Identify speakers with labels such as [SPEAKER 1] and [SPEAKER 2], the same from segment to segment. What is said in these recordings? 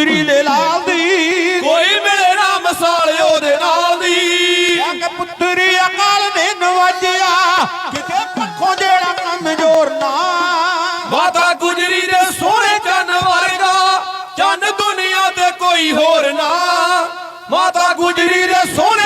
[SPEAKER 1] ਗੁਜਰੀ ਲੈ ਲਾਲ ਦੀ।
[SPEAKER 2] ਕੋਈ ਮਿਲੇ ਨਾ ਮਿਸਾਲ ਉਹਦੇ ਨਾਲ ਦੀ।
[SPEAKER 1] ਕਿ ਪੁੱਤਰੀ ਅਕਾਲ ਨੇ ਨਵਾਜਿਆ ਕਿਤੇ ਪੱਖੋਂ ਜਿਹੜਾ ਕਮਜ਼ੋਰ ਨਾ।
[SPEAKER 2] ਮਾਤਾ ਗੁਜਰੀ ਦੇ ਸੋਹਣੇ ਚੰਨ ਵਰਗਾ ਚੰਨ ਦੁਨੀਆ ਤੇ ਕੋਈ ਹੋਰ ਨਾ। ਮਾਤਾ ਗੁਜਰੀ ਦੇ ਸੋਹਣੇ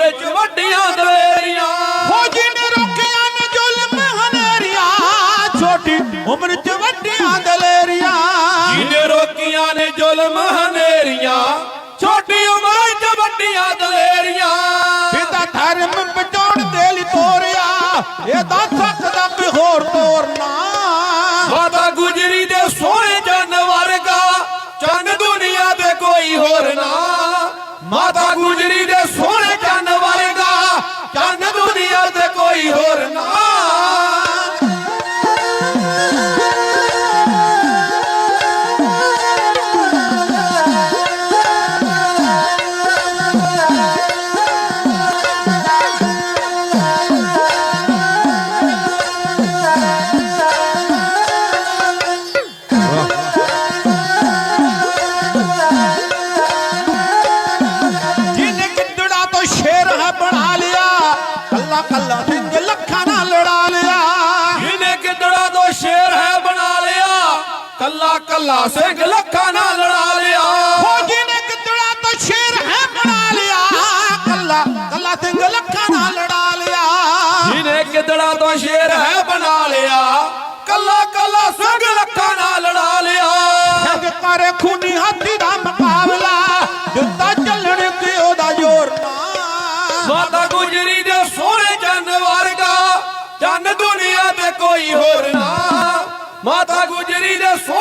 [SPEAKER 1] ਉਮਰ 'ਚ ਵੱਡੀਆਂ ਦਲੇਰੀਆਂ।
[SPEAKER 2] ਰੋਕੀਆਂ ਨੇ ਜ਼ੁਲਮ ਹਨੇਰੀਆਂ। ਛੋਟੀ ਉਮਰ 'ਚ ਵੱਡੀਆਂ ਦਲੇਰੀਆਂ। ਜਿਹਨੇ ਰੋਕੀਆਂ ਨੇ ਜ਼ੁਲਮ ਹਨੇਰੀਆਂ ਛੋਟੀ ਉਮਰ 'ਚ ਵੱਡੀਆਂ ਦਲੇਰੀਆਂ।
[SPEAKER 1] ਇਹਦਾ ਧਰਮ ਬਚਾਉਣ ਦੇ ਲਈ ਤੋਰਿਆ। ਇਹਦਾ ਸਕਦਾ ਕੋਈ ਹੋਰ ਤੋਰਨਾ
[SPEAKER 2] ਮਾਤਾ ਗੁਜਰੀ
[SPEAKER 1] ਕੱਲਾ ਕੱਲਾ ਸਿੰਘ ਲੱਖਾਂ ਨਾਲ ਲੜਾ ਲਿਆ।
[SPEAKER 2] ਜਿਹਨੇ ਕਿਦੜਾ ਤੋਂ ਸ਼ੇਰ ਹੈ ਬਣਾ ਲਿਆ? ਕੱਲਾ ਕੱਲਾ ਸਿੰਘ ਲੱਖਾਂ ਨਾਲ ਲੜਾ ਲਿਆ।
[SPEAKER 1] ਹੋ ਜਿਹਨੇ ਕਿੱਦੜਾ ਤੋਂ ਸ਼ੇਰ ਹੈ ਬਣਾ ਲਿਆ। ਕੱਲਾ ਕੱਲਾ ਸਿੰਘ ਲੱਖਾਂ ਨਾਲ ਲੜਾ ਲਿਆ।
[SPEAKER 2] ਜਿਹਨੇ ਕਿਦੜਾ ਤੋਂ ਸ਼ੇਰ ਹੈ ਬਣਾ ਲਿਆ। ਕੱਲਾ ਕੱਲਾ ਸਿੰਘ ਮਾਤਾ ਗੁਜਰੀ ਦੇ ਸੋਹਣੇ